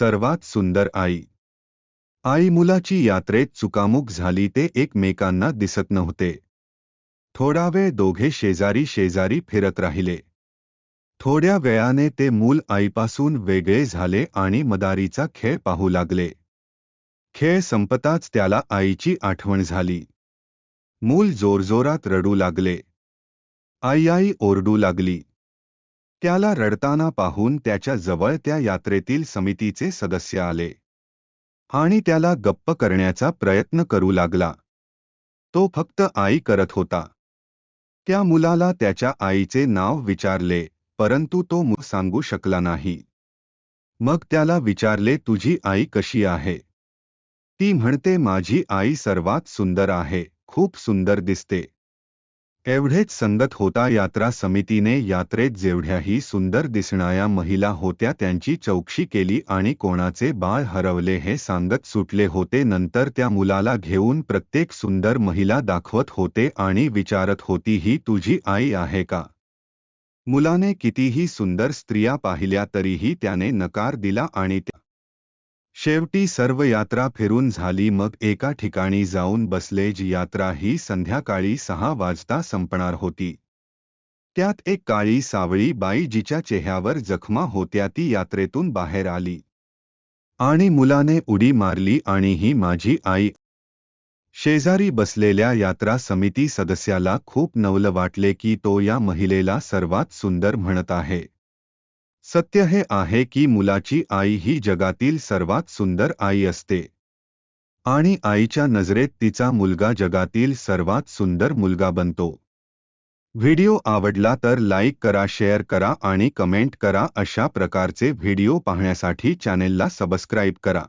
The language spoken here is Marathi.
सर्वात सुंदर आई. आई मुलाची यात्रेत चुकामुक झाली ते एकमेकांना दिसत नव्हते. थोडा वेळ दोघे शेजारी शेजारी फिरत राहिले. थोड्या वेळाने ते मूल आईपासून वेगळे झाले आणि मदारीचा खेळ पाहू लागले. खेळ संपताच त्याला आईची आठवण झाली. मूल जोरजोरात रडू लागले. आई आई ओरडू लागली. त्याला रडताना पाहून त्याच्याजवळ त्या यात्रेतील समितीचे सदस्य आले. आणि त्याला गप्प करण्याचा प्रयत्न करू लागला. तो फक्त आई करत होता. त्या मुलाला त्याच्या आईचे नाव विचारले परंतु तो मु सांगू शकला नाही. मग त्याला विचारले तुझी आई कशी आहे? ती म्हणते माझी आई सर्वात सुंदर आहे खूप सुंदर दिसते. एवढेच संगत होता यात्रा समितीने यात्रेत जेवढ्याही सुंदर दिसणाऱ्या महिला होत्या त्यांची चौकशी केली आणि कोणाचे बाळ हरवले हे सांगत सुटले होते. नंतर त्या मुलाला घेऊन प्रत्येक सुंदर महिला दाखवत होते आणि विचारत होती ही तुझी आई आहे का? मुलाने कितीही सुंदर स्त्रिया पाहिल्या तरीही त्याने नकार दिला आणि शेवटी सर्व यात्रा फिरून झाली मग एका ठिकाणी जाऊन बसले जी यात्रा ही संध्याकाळी सहा वाजता संपणार होती. त्यात एक काळी सावळी बाई जिच्या चेहऱ्यावर जखमा होत्या ती यात्रेतून बाहेर आली. आणि मुलाने उडी मारली आणि ही माझी आई. शेजारी बसलेल्या यात्रा समिती सदस्याला खूप नवल वाटले की तो या महिलेला सर्वात सुंदर म्हणत आहे. सत्य हे आहे की मुलाची आई ही जगातील सर्वात सुंदर आई असते. आणि आईच्या नजरेत तिचा मुलगा जगातील सर्वात सुंदर मुलगा बनतो. व्हिडिओ आवडला तर लाईक करा शेअर करा आणि कमेंट करा अशा प्रकारचे व्हिडिओ पाहण्यासाठी चॅनेलला सबस्क्राईब करा.